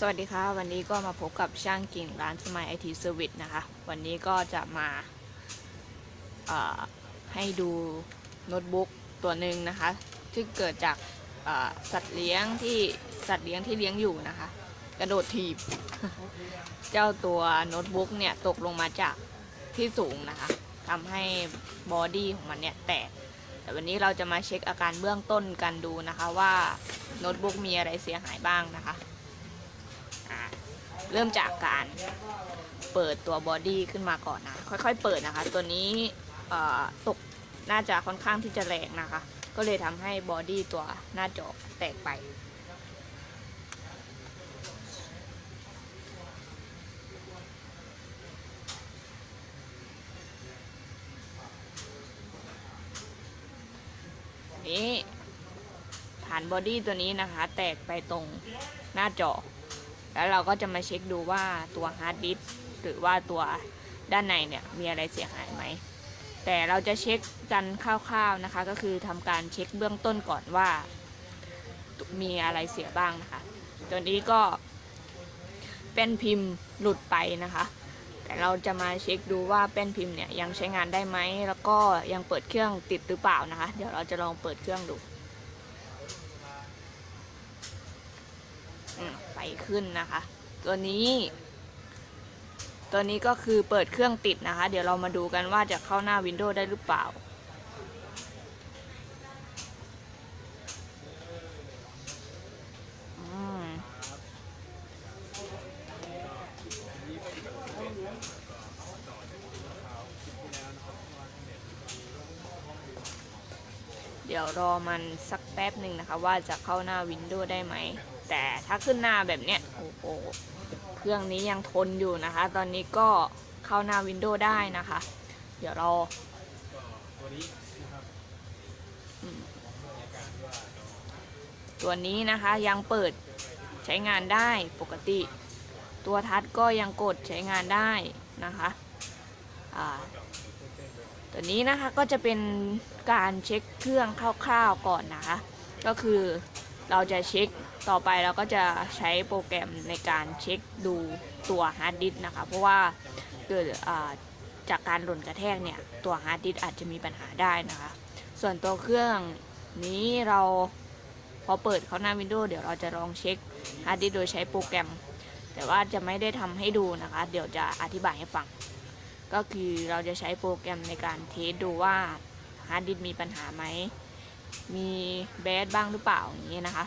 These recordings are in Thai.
สวัสดีค่ะวันนี้ก็มาพบกับช่างกิ่งร้านสมัยไอทีเซอร์วิสนะคะ วันนี้ก็จะมาให้ดูโน้ตบุ๊กตัวหนึ่งนะคะที่เกิดจากสัตว์เลี้ยงที่สัตว์เลี้ยงที่เลี้ยงอยู่นะคะ กระโดดถีบ เจ้าตัวโน้ตบุ๊กเนี่ยตกลงมาจากที่สูงนะคะทำให้บอดี้ของมันเนี่ยแตกแต่วันนี้เราจะมาเช็คอาการเบื้องต้นกันดูนะคะว่าโน้ตบุ๊กมีอะไรเสียหายบ้างนะคะ อะเริ่มจากการเปิดตัวบอดี้ขึ้นมาก่อนนะ ค่อยๆ เปิดนะคะ ตัวนี้ตกน่าจะค่อนข้างที่จะแรงนะคะ ก็เลยทำให้บอดี้ตัวหน้าจอแตกไปนี้ฐานบอดี้ตัวนี้นะคะ แตกไปตรงหน้าจอ แล้วเราก็จะมาเช็คดูว่าตัวฮาร์ดดิสก์หรือว่าตัวด้านในเนี่ยมีอะไรเสียหายไหม แต่เราจะเช็คกันคร่าวๆนะคะ ก็คือทำการเช็คเบื้องต้นก่อนว่า มีอะไรเสียบ้างนะคะ ตัวนี้ก็เป็นพิมพ์หลุดไปนะคะ แต่เราจะมาเช็คดูว่าเป็นพิมพ์เนี่ยยังใช้งานได้ไหม แล้วก็ยังเปิดเครื่องติดหรือเปล่านะคะ เดี๋ยวเราจะลองเปิดเครื่องดู ไฟขึ้นนะคะ ตัวนี้ ตัวนี้ก็คือเปิดเครื่องติดนะคะ เดี๋ยวเรามาดูกันว่าจะเข้าหน้า Windows ได้หรือเปล่า เดี๋ยวรอมันสักแป๊บหนึ่งนะคะ ว่าจะเข้าหน้า Windows ได้ไหม แต่ถ้าขึ้นหน้าแบบเนี้ยโอ้โหเครื่องนี้ยังทนอยู่นะคะ ตอนนี้ก็เข้าหน้า Windows ได้นะคะ เดี๋ยวรอตัวนี้นะครับอืมมีอาตัวนี้นะคะยังเปิดใช้งานได้ปกติ ตัวทัชก็ยังกดใช้งานได้นะคะตัวนี้นะคะก็จะเป็นการเช็คเครื่องคร่าวๆก่อนนะคะ ก็คือเราจะเช็ค ต่อไปเราก็จะใช้โปรแกรมในการเช็คดูตัวฮาร์ดดิสก์นะคะ เพราะว่าเกิดจากการหล่นกระแทกเนี่ย ตัวฮาร์ดดิสก์อาจจะมีปัญหาได้นะคะ ส่วนตัวเครื่องนี้เราพอเปิดเข้าหน้า Windows เดี๋ยวเราจะลองเช็คฮาร์ดดิสก์โดยใช้โปรแกรม แต่ว่าจะไม่ได้ทำให้ดูนะคะ เดี๋ยวจะอธิบายให้ฟัง ก็คือเราจะใช้โปรแกรมในการเทสดูว่าฮาร์ดดิสก์มีปัญหาไหม มีแบดบ้างหรือเปล่าอย่างนี้นะคะ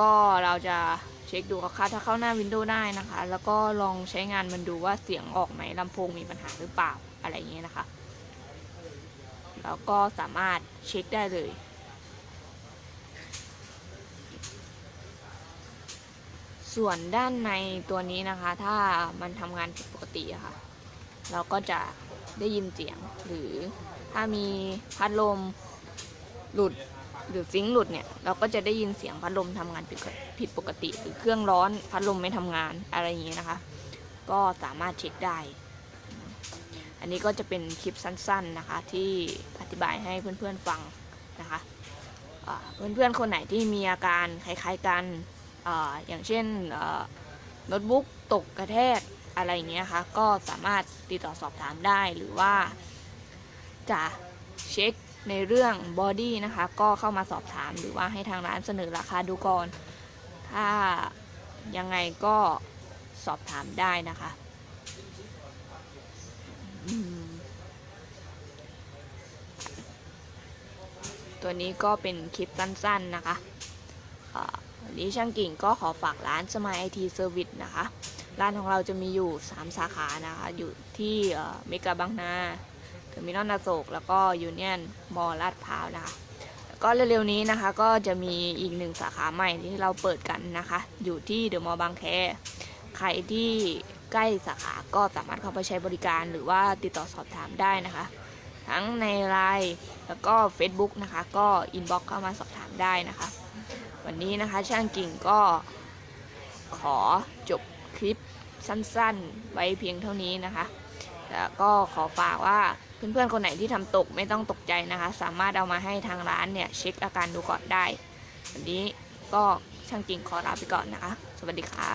ก็เราจะเช็คดูค่ะถ้าเข้าหน้า Windows ได้นะคะ แล้วก็ลองใช้งานมันดูว่าเสียงออกไหมลำโพงมีปัญหาหรือเปล่าอะไรอย่างเงี้ยนะคะ แล้วก็สามารถเช็คได้เลยส่วนด้านในตัวนี้นะคะ ถ้ามันทำงานผิดปกติะค่ะ เราก็จะได้ยินเสียงหรือถ้ามีพัดลมหลุด หรือซิงค์หลุดเนี่ยเราก็จะได้ยินเสียงพัดลมทำงานผิดปกติ หรือเครื่องร้อนพัดลมไม่ทำงานอะไรอย่างนี้นะคะ ก็สามารถเช็คได้ อันนี้ก็จะเป็นคลิปสั้นๆนะคะ ที่อธิบายให้เพื่อนๆฟังนะคะเพื่อนๆคนไหนที่มีอาการคล้ายๆกันออย่างเช่นโน้ตบุ๊กตกกระแทกอะไรอย่างเงี้ยค่ะก็สามารถติดต่อสอบถามได้หรือว่าจะเช็ค ในเรื่องบอดี้นะคะ ก็เข้ามาสอบถามหรือว่าให้ทางร้านเสนอราคาดูก่อน ถ้ายังไงก็สอบถามได้นะคะตัวนี้ก็เป็นคลิปสั้นๆนะคะวันนี้ช่างกิ่งก็ขอฝากร้านสมายไอทีเซอร์วิสนะคะ ร้านของเราจะมีอยู่ 3 สาขานะคะ อยู่ที่เมกาบางนา เทอร์มินอลนาโศกแล้วก็ยูเนียนมอลาดพร้าวนะคะแล้วก็เร็วๆนี้นะคะ ก็จะมีอีกหนึ่งสาขาใหม่ที่เราเปิดกันนะคะ อยู่ที่เดอะมอลล์บางแคใครที่ใกล้สาขาก็สามารถเข้าไปใช้บริการหรือว่าติดต่อสอบถามได้นะคะ ทั้งในไลน์แล้วก็ Facebook นะคะ ก็อินบ็อกเข้ามาสอบถามได้นะคะ วันนี้นะคะช่างกิ่งก็ขอจบคลิปสั้นๆ ไว้เพียงเท่านี้นะคะ แล้วก็ขอฝากว่า เพื่อนๆ คนไหนที่ทำตกไม่ต้องตกใจนะคะ สามารถเอามาให้ทางร้านเนี่ยเช็คอาการดูก่อนได้ วันนี้ก็ช่างจริงขอลาไปก่อนนะคะ สวัสดีค่ะ